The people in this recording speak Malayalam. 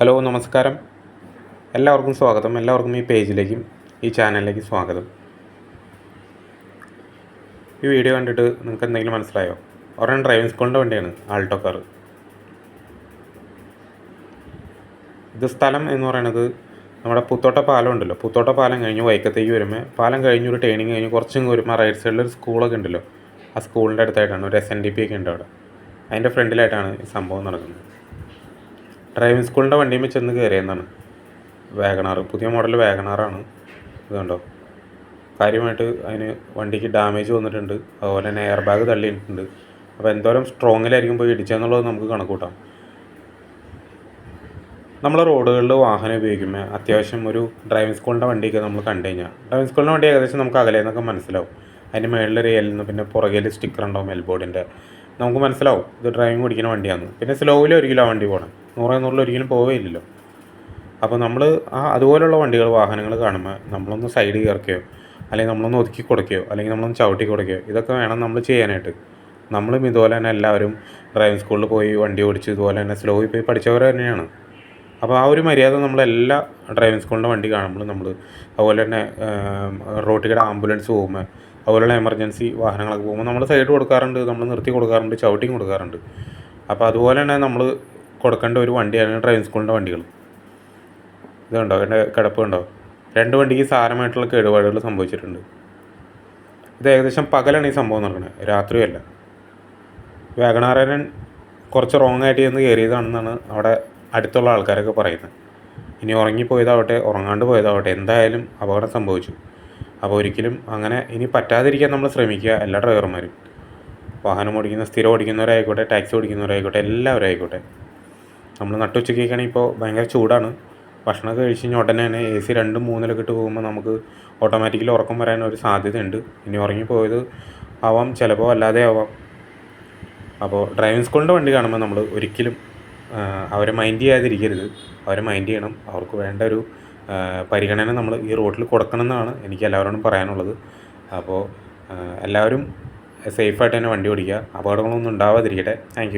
ഹലോ നമസ്കാരം. എല്ലാവർക്കും സ്വാഗതം. എല്ലാവർക്കും ഈ പേജിലേക്കും ഈ ചാനലിലേക്കും സ്വാഗതം. ഈ വീഡിയോ കണ്ടിട്ട് നിങ്ങൾക്ക് എന്തെങ്കിലും മനസ്സിലായോ? ഒരെണ്ണം ഡ്രൈവിംഗ് സ്കൂളിന്റെ വണ്ടിയാണ് ആൾട്ടോ കാർ. ഇത് സ്ഥലം എന്ന് പറയുന്നത് നമ്മുടെ പുത്തോട്ട പാലം ഉണ്ടല്ലോ. പുത്തോട്ട പാലം കഴിഞ്ഞ് വൈക്കത്തേക്ക് വരുമ്പോൾ പാലം കഴിഞ്ഞ് ഒരു ട്രെയിനിങ് കഴിഞ്ഞ് കുറച്ചും വരുമ്പോൾ റൈറ്റ് സൈഡിൽ ഒരു സ്കൂളൊക്കെ ഉണ്ടല്ലോ. ആ സ്കൂളിന്റെ അടുത്തായിട്ടാണ് ഒരു എസ് എൻ ഡി പി ഒക്കെ ഉണ്ട് അവിടെ. അതിന്റെ ഫ്രണ്ടിലായിട്ടാണ് ഈ സംഭവം നടക്കുന്നത്. ഡ്രൈവിംഗ് സ്കൂളിന്റെ വണ്ടിയിൽ ചെന്ന് കയറിയെന്നാണ്. വാഗണാർ പുതിയ മോഡൽ വാഗണാറാണ്. ഇതുണ്ടോ കാര്യമായിട്ട് അതിന് വണ്ടിക്ക് ഡാമേജ് വന്നിട്ടുണ്ട്. അതുപോലെ തന്നെ എയർ ബാഗ് തള്ളിയിട്ടുണ്ട്. അപ്പോൾ എന്തോരം സ്ട്രോങ്ങിലായിരിക്കും പോയി ഇടിച്ചെന്നുള്ളത് നമുക്ക് കണക്കൂട്ടാം. നമ്മൾ റോഡുകളിൽ വാഹനം ഉപയോഗിക്കുമ്പോൾ അത്യാവശ്യം ഒരു ഡ്രൈവിംഗ് സ്കൂളിന്റെ വണ്ടിയൊക്കെ നമ്മൾ കണ്ടു കഴിഞ്ഞാൽ ഡ്രൈവിംഗ് സ്കൂളിന്റെ വണ്ടി ഏകദേശം നമുക്ക് അകലെ നിന്നൊക്കെ മനസ്സിലാവും. അതിന്റെ മേളിലൊരു എല്ലിന്ന് പിന്നെ പുറകിൽ സ്റ്റിക്കർ ഉണ്ടാവും എൽബോർഡിന്റെ നമുക്ക് മനസ്സിലാവും. ഇത് ഡ്രൈവിംഗ് പഠിക്കുന്ന വണ്ടിയാണ് പിന്നെ സ്ലോവിൽ ഒരിക്കലും ആ വണ്ടി പോകണം നൂറ് നൂറിൽ ഒരിക്കലും പോവേയില്ലല്ലോ. അപ്പോൾ നമ്മൾ ആ അതുപോലുള്ള വണ്ടികൾ വാഹനങ്ങൾ കാണുമ്പോൾ നമ്മളൊന്ന് സൈഡ് കയറിക്കുകയോ അല്ലെങ്കിൽ നമ്മളൊന്ന് ഒതുക്കി കൊടുക്കുകയോ അല്ലെങ്കിൽ നമ്മളൊന്ന് ചവിട്ടി കൊടുക്കുകയോ ഇതൊക്കെ വേണം നമ്മൾ ചെയ്യാനായിട്ട്. നമ്മളും ഇതുപോലെ തന്നെ എല്ലാവരും ഡ്രൈവിംഗ് സ്കൂളിൽ പോയി വണ്ടി ഓടിച്ച് ഇതുപോലെ തന്നെ സ്ലോയിൽ പോയി പഠിച്ചവർ തന്നെയാണ്. അപ്പോൾ ആ ഒരു മര്യാദ നമ്മളെല്ലാ ഡ്രൈവിംഗ് സ്കൂളിന്റെ വണ്ടി കാണുമ്പോൾ നമ്മൾ അതുപോലെ തന്നെ റോട്ടിൽ കൂടെ ആംബുലൻസ് പോകുമ്പോൾ അതുപോലെയുള്ള എമർജൻസി വാഹനങ്ങളൊക്കെ പോകുമ്പോൾ നമ്മൾ സൈഡ് കൊടുക്കാറുണ്ട് നമ്മൾ നിർത്തി കൊടുക്കാറുണ്ട് ചവിട്ടിയും കൊടുക്കാറുണ്ട്. അപ്പോൾ അതുപോലെ തന്നെ നമ്മൾ കൊടുക്കേണ്ട ഒരു വണ്ടിയാണ് ഡ്രൈവിംഗ് സ്കൂളിന്റെ വണ്ടികൾ ഇതുണ്ടോ? എന്റെ കിടപ്പ് കണ്ടോ? രണ്ട് വണ്ടിക്ക് സാരമായിട്ടുള്ള കേടുപാടുകൾ സംഭവിച്ചിട്ടുണ്ട്. ഇത് ഏകദേശം പകലാണ് ഈ സംഭവം നടക്കുന്നത് രാത്രിയല്ല വാഗണാരൻ കുറച്ച് റോങ് ആയിട്ട് ചെന്ന് കയറിയതാണെന്നാണ് അവിടെ അടുത്തുള്ള ആൾക്കാരൊക്കെ പറയുന്നത്. ഇനി ഉറങ്ങിപ്പോയതാവട്ടെ ഉറങ്ങാണ്ട് പോയതാവട്ടെ എന്തായാലും അപകടം സംഭവിച്ചു. അപ്പോൾ ഒരിക്കലും അങ്ങനെ ഇനി പറ്റാതിരിക്കാൻ നമ്മൾ ശ്രമിക്കുക എല്ലാ ഡ്രൈവർമാരും. വാഹനം ഓടിക്കുന്ന സ്ഥിരം ഓടിക്കുന്നവരായിക്കോട്ടെ ടാക്സി ഓടിക്കുന്നവരായിക്കോട്ടെ എല്ലാവരും ആയിക്കോട്ടെ. നമ്മൾ നട്ടുച്ചയ്ക്കാണെങ്കിൽ ഇപ്പോൾ ഭയങ്കര ചൂടാണ്. ഭക്ഷണം കഴിച്ച് കഴിഞ്ഞാൽ ഉടനെ തന്നെ എ സി രണ്ടും മൂന്നിലൊക്കെ ഇട്ട് പോകുമ്പോൾ നമുക്ക് ഓട്ടോമാറ്റിക്കലി ഉറക്കം വരാൻ ഒരു സാധ്യതയുണ്ട്. ഇനി ഉറങ്ങിപ്പോയത് ആവാം ചിലപ്പോൾ അല്ലാതെ ആവാം. അപ്പോൾ ഡ്രൈവിംഗ് സ്കൂളിന്റെ വണ്ടി കാണുമ്പോൾ നമ്മൾ ഒരിക്കലും അവരെ മൈൻഡ് ചെയ്യാതിരിക്കരുത്. അവരെ മൈൻഡ് ചെയ്യണം. അവർക്ക് വേണ്ട ഒരു പരിഗണന നമ്മൾ ഈ റോഡിൽ കൊടുക്കണം എന്നാണ് എനിക്ക് എല്ലാവരോടും പറയാനുള്ളത്. അപ്പോൾ എല്ലാവരും സേഫായിട്ട് തന്നെ വണ്ടി ഓടിക്കുക. അപകടങ്ങളൊന്നും ഉണ്ടാവാതിരിക്കട്ടെ. താങ്ക്